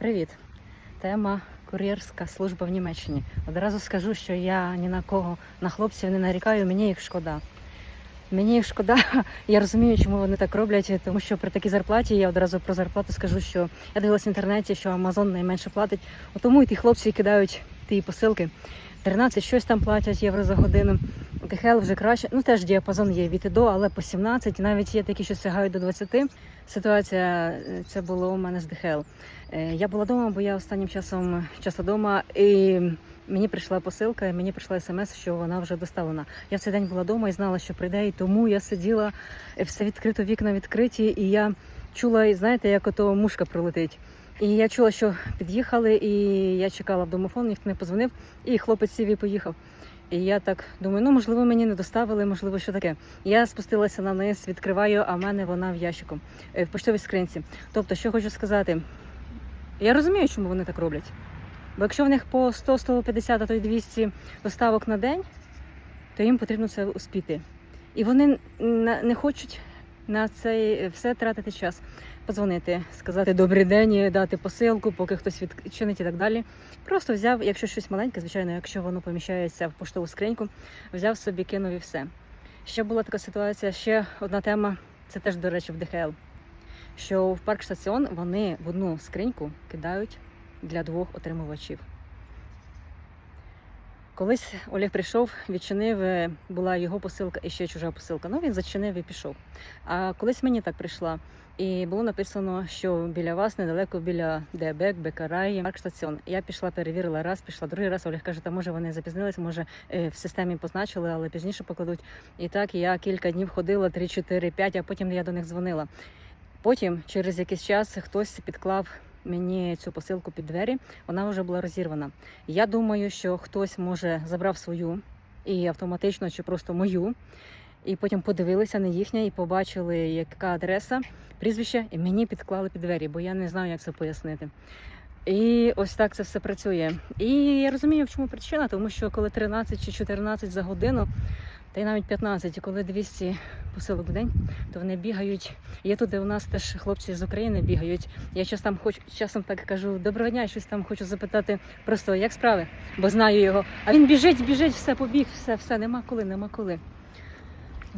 Привіт! Тема кур'єрська служба в Німеччині. Одразу скажу, що я ні на кого на хлопців не нарікаю, мені їх шкода. Мені їх шкода, я розумію, чому вони так роблять, тому що при такій зарплаті я одразу про зарплату скажу, що я дивилась в інтернеті, що Амазон найменше платить. Тому і ті хлопці кидають ті посилки. 13 щось там платять євро за годину. ДХЛ вже краще. Ну теж діапазон є від і до, але по 17, навіть є такі, що сягають до 20. Ситуація е, це було у мене з ДХЛ. Е, Я була вдома, бо я останнім часом часто вдома, і мені прийшла посилка, і мені прийшла смс, що вона вже доставлена. Я в цей день була вдома і знала, що прийде, і тому я сиділа е, все відкрито, вікна відкриті, і я чула, знаєте, як ото мушка пролетить. І я чула, що під'їхали, і я чекала в домофон, ніхто не позвонив, і хлопець сів і поїхав. І я так думаю, ну можливо, мені не доставили, можливо, що таке. Я спустилася на низ, відкриваю, а в мене вона в ящику е, в поштовій скринці. Тобто, що хочу сказати, я розумію, чому вони так роблять. Бо якщо в них по 100, 150, а то й 200 доставок на день, то їм потрібно це успіти. І вони не хочуть на це все тратити час. Подзвонити, сказати добрий день, дати посилку, поки хтось відчинить і так далі. Просто взяв, якщо щось маленьке, звичайно, якщо воно поміщається в поштову скриньку, взяв собі, кинув і все. Ще була така ситуація, ще одна тема, це теж, до речі, в ДХЛ. Що в парк штаціон вони в одну скриньку кидають для двох отримувачів. Колись Олег прийшов, відчинив, е, була його посилка і ще чужа посилка. Ну він зачинив і пішов. А колись мені так прийшла, і було написано, що біля вас недалеко біля Дебек, Бекарай, парк штаціон. Я пішла, перевірила раз, пішла другий раз. Олег каже, та може вони запізнились, може е, в системі позначили, але пізніше покладуть. І так я кілька днів ходила, 3, 4, 5, а потім я до них дзвонила. Потім, через якийсь час, хтось підклав мені цю посилку під двері, вона вже була розірвана. Я думаю, що хтось може забрав свою і автоматично чи просто мою. І потім подивилися на їхнє і побачили, яка адреса, прізвище, і мені підклали під двері, бо я не знаю, як це пояснити. І ось так це все працює. І я розумію, в чому причина, тому що коли 13 чи 14 за годину, та й навіть 15, і коли 200 посилок в день, то вони бігають. Є тут, де у нас теж хлопці з України бігають. Я час там хочу часом так кажу, доброго дня, щось там хочу запитати просто як справи, бо знаю його. А він біжить, біжить, все побіг, все, все, нема коли, нема коли.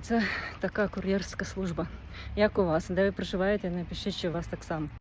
Це така кур'єрська служба. Як у вас? Де ви проживаєте? Напишіть, чи у вас так само.